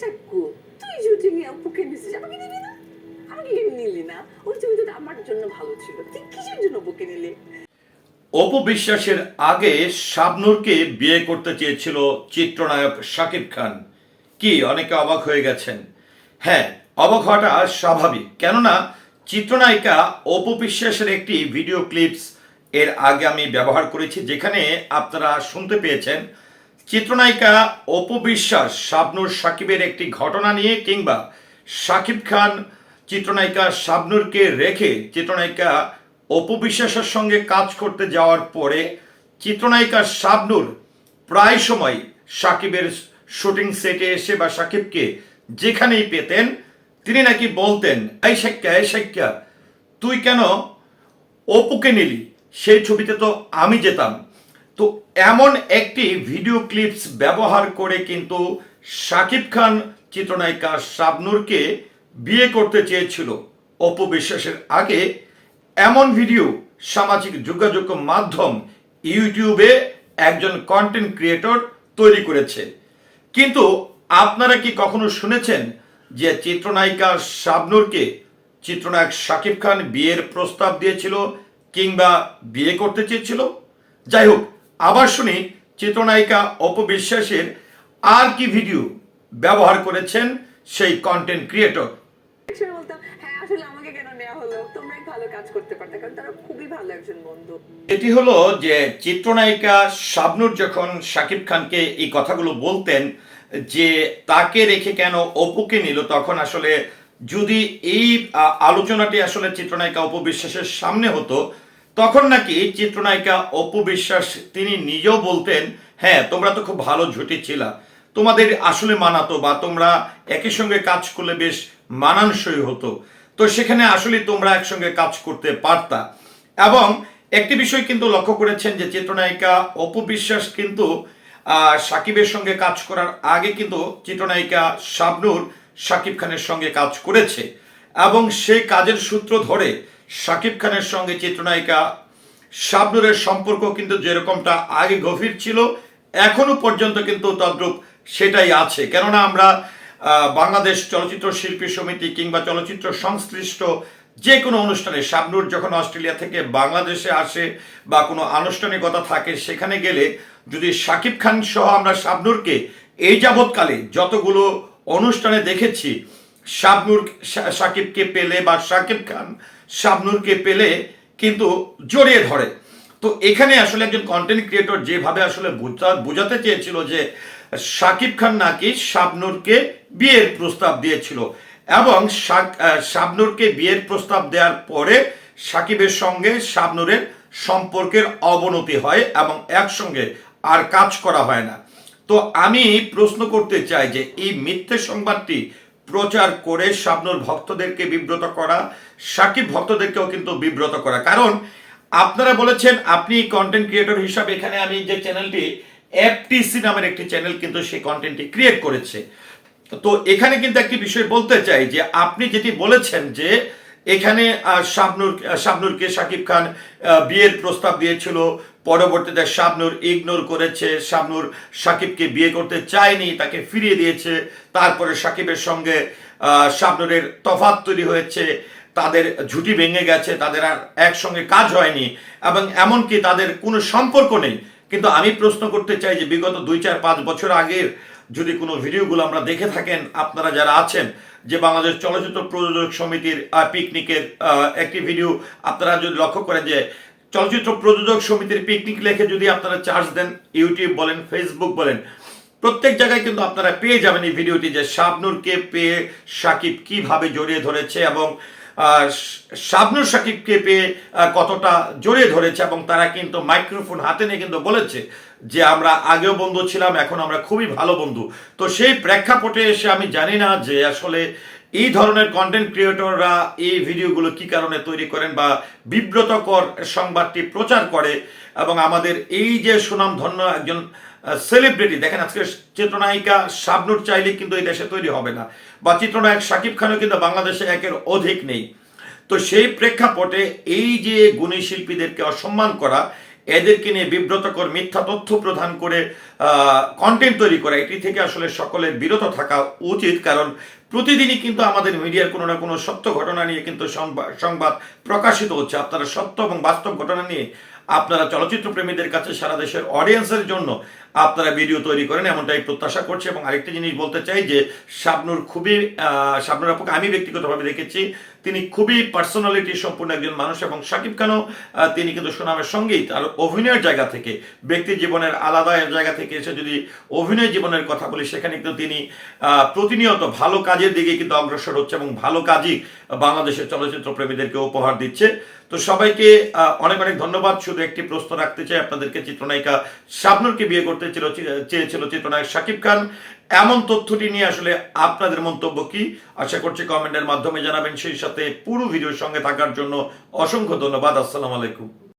চাক্কু তুই নিছিস আমাকে নিবি না? নিলি না? আমার জন্য ভালো ছিল। তুই কিসের জন্য অপুকে নিলি? অপু বিশ্বাসের আগে শাবনূরকে বিয়ে করতে চেয়েছিল চিত্রনায়ক শাকিব খান। কি, অনেকে অবাক হয়ে গেছেন। হ্যাঁ অবাক হওয়াটা স্বাভাবিক। কেননা, চিত্রনায়িকা অপু বিশ্বাসের একটি ভিডিও ক্লিপস এর আগে আমি ব্যবহার করেছি, যেখানে আপনারা শুনতে পেয়েছেন চিত্রনায়িকা অপু বিশ্বাস, শাবনূর সাকিবের একটি ঘটনা নিয়ে কিংবা সাকিব খান, চিত্রনায়িকা শাবনূরকে রেখে চিত্রনায়িকা অপু বিশ্বাসের সঙ্গে কাজ করতে যাওয়ার পরে চিত্রনায়িকা শাবনূর প্রায় সময় সাকিবের শুটিং সেটে এসে বা সাকিবকে যেখানেই পেতেন, তিনি নাকি বলতেন, এই শেখা এই শেখা তুই কেন অপুকে নিলি? সেই ছবিতে তো আমি যেতাম। তো এমন একটি ভিডিও ক্লিপস ব্যবহার করে কিন্তু শাকিব খান, চিত্রনায়িকা শাবনূরকে বিয়ে করতে চেয়েছিল অপবিশ্বাসের আগে। এমন ভিডিও সামাজিক যোগাযোগ মাধ্যম ইউটিউবে একজন কন্টেন্ট ক্রিয়েটর তৈরি করেছে। কিন্তু আপনারা কি কখনো শুনেছেন যে চিত্রনায়িকা শাবনূরকে চিত্রনায়ক শাকিব খান বিয়ের প্রস্তাব দিয়েছিল কিংবা বিয়ে করতে চেয়েছিল? যাই হোক আবার শুনি চিত্রনায়িকা অপবিশ্বাসের আর কি ভিডিও ব্যবহার করেছেন সেই কন্টেন্ট ক্রিয়েটর হ্যাঁ বন্ধু। এটি হলো যে চিত্রনায়িকা শাবনূর যখন শাকিব খানকে এই কথাগুলো বলতেন যে তাকে রেখে কেন অপুকে নিল তখন আসলে যদি এই আলোচনাটি আসলে চিত্রনায়িকা অপু বিশ্বাসের সামনে হতো তখন নাকি চিত্রনায়িকা অপু বিশ্বাস তিনি নিজেও বলতেন হ্যাঁ তোমরা তো খুব ভালো জুটি ছিলা। তোমাদের আসলে মানাতো বা তোমরা একই সঙ্গে কাজ করলে বেশ মানানসই হতো। তো সেখানে আসলে তোমরা একসঙ্গে কাজ করতে পারতা। এবং একটি বিষয় কিন্তু লক্ষ্য করেছেন যে চিত্রনায়িকা অপু বিশ্বাস কিন্তু সাকিবের সঙ্গে কাজ করার আগে কিন্তু চিত্রনায়িকা শাবনূর সাকিব খানের সঙ্গে কাজ করেছে। এবং সেই কাজের সূত্র ধরে সাকিব খানের সঙ্গে চিত্রনায়িকা শাবনূরের সম্পর্ক কিন্তু যেরকমটা আগে গভীর ছিল, এখনও পর্যন্ত কিন্তু তদ্রূপ সেটাই আছে। কেননা আমরা বাংলাদেশ চলচ্চিত্র শিল্পী সমিতি কিংবা চলচ্চিত্র সংশ্লিষ্ট যে কোনো অনুষ্ঠানে শাবনূর যখন অস্ট্রেলিয়া থেকে বাংলাদেশে আসে বা কোনো আনুষ্ঠানিকতা থাকে, সেখানে গেলে যদি শাকিব খান সহ আমরা শাবনূরকে এই যাবৎকালে যতগুলো অনুষ্ঠানে দেখেছি শাবনূর সাকিবকে পেলে বা সাকিব খান শাবনূরকে পেলে কিন্তু জড়িয়ে ধরে। তো এখানে আসলে একজন কন্টেন্ট ক্রিয়েটর যেভাবে আসলে বুঝা- বোঝাতে চেয়েছিল যে শাকিব খান নাকি শাবনূরকে বিয়ের প্রস্তাব দিয়েছিল এবং শাবনূরকে বিয়ের প্রস্তাব দেওয়ার পরে সাকিবের সঙ্গে শাবনূরের সম্পর্কের অবনতি হয় এবং একসঙ্গে আর কাজ করা হয় না। তো আমি প্রশ্ন করতে চাই যে এই মিথ্যে সংবাদটি প্রচার করে শাবনুর ভক্তদেরকে বিব্রত করা, সাকিব ভক্তদেরকেও কিন্তু বিব্রত করা। কারণ আপনারা বলেছেন, আপনি কন্টেন্ট ক্রিয়েটর হিসাবে এখানে আমি যে চ্যানেলটি এফটিসি নামের একটি চ্যানেল কিন্তু সেই কন্টেন্টটি ক্রিয়েট করেছে। তো এখানে কিন্তু একটি বিষয় বলতে চাই যে, আপনি যেটি বলেছেন যে এখানে শাবনূর শাবনূরকে শাকিব খান বিয়ের প্রস্তাব দিয়েছিল। পরবর্তীতে শাবনূর ইগনোর করেছে। শাবনুর সাকিবকে বিয়ে করতে চায়নি, তাকে ফিরিয়ে দিয়েছে। তারপরে সাকিবের সঙ্গে শাবনূরের তফাত তৈরি হয়েছে। তাদের ঝুটি ভেঙে গেছে, তাদের আর একসঙ্গে কাজ হয়নি। এবং এমনকি তাদের কোনো সম্পর্ক নেই। কিন্তু আমি প্রশ্ন করতে চাই যে বিগত দুই চার পাঁচ বছর আগের যদি কোনো ভিডিওগুলো আমরা দেখে থাকেন, আপনারা যারা আছেন যে বাংলাদেশ চলচ্চিত্র প্রযোজক সমিতির পিকনিকের একটি ভিডিও, আপনারা যদি লক্ষ্য করেন যে চলচ্চিত্র প্রযোজক সমিতির পিকনিক লেখে যদি আপনারা চার্জ দেন, ইউটিউব বলেন, ফেসবুক বলেন, প্রত্যেক জায়গায় কিন্তু আপনারা পেয়ে যাবেন এই ভিডিওটি যে শাবনুরকে পেয়ে সাকিব কীভাবে জড়িয়ে ধরেছে এবং শাবনুর সাকিবকে পেয়ে কতটা জড়িয়ে ধরেছে এবং তারা কিন্তু মাইক্রোফোন হাতে নিয়ে কিন্তু বলেছে যে আমরা আগেও বন্ধু ছিলাম, এখন আমরা খুবই ভালো বন্ধু। তো সেই প্রেক্ষাপটে এসে আমি জানি না যে আসলে এই ধরনের কন্টেন্ট ক্রিয়েটররা এই ভিডিওগুলো কি কারণে তৈরি করেন বা বিব্রতকর সংবাদটি প্রচার করে এবং আমাদের এই যে সুনামধন্য একজন সেলিব্রিটি দেখেন আজকে চিত্রনায়িকা শাবনুর চাইলে কিন্তু এই দেশে তৈরি হবে না। বা চিত্রনায়ক শাকিব খানও কিন্তু বাংলাদেশে একের অধিক নেই। তো সেই প্রেক্ষাপটে এই যে গুণী শিল্পীদেরকে অসম্মান করা, এদেরকে নিয়ে বিব্রতকর মিথ্যা তথ্য প্রদান করে কন্টেন্ট তৈরি করা, এটি থেকে আসলে সকলের বিরত থাকা উচিত। কারণ প্রতিদিনই কিন্তু আমাদের মিডিয়ার কোনো না কোনো সত্য ঘটনা নিয়ে কিন্তু সংবাদ প্রকাশিত হচ্ছে। আপনারা সত্য এবং বাস্তব ঘটনা নিয়ে আপনারা চলচ্চিত্র প্রেমীদের কাছে সারা দেশের অডিয়েন্সের জন্য আপনারা ভিডিও তৈরি করেন, এমনটাই প্রত্যাশা করছি। এবং আরেকটা জিনিস বলতে চাই যে, শাবনুর খুবই শাবনুর আপুকে আমি ব্যক্তিগতভাবে দেখেছি। তিনি খুবই পার্সোনালিটি সম্পূর্ণ একজন মানুষ এবং শাকিব খানও তিনি কিন্তু সুনামের সঙ্গেই তার অভিনয়ের জায়গা থেকে, ব্যক্তি জীবনের আলাদা জায়গা থেকে এসে যদি অভিনয় জীবনের কথা বলি, সেখানে কিন্তু তিনি প্রতিনিয়ত ভালো কাজের দিকে কিন্তু অগ্রসর হচ্ছে এবং ভালো কাজই বাংলাদেশের চলচ্চিত্র প্রেমীদেরকে উপহার দিচ্ছে। তো সবাইকে অনেক অনেক ধন্যবাদ। শুধু একটি প্রশ্ন রাখতে চাই আপনাদেরকে, চিত্রনায়িকা শাবনুরকে বিয়ে করতে ছিল চেয়েছিল চিত্রনায়ক শাকিব খান। এমন তথ্যটি নিয়ে আসলে আপনাদের মন্তব্য কি? আশা করছি কমেন্টের মাধ্যমে জানাবেন। সেই সাথে পুরো ভিডিওর সঙ্গে থাকার জন্য অসংখ্য ধন্যবাদ। আসসালাম আলাইকুম।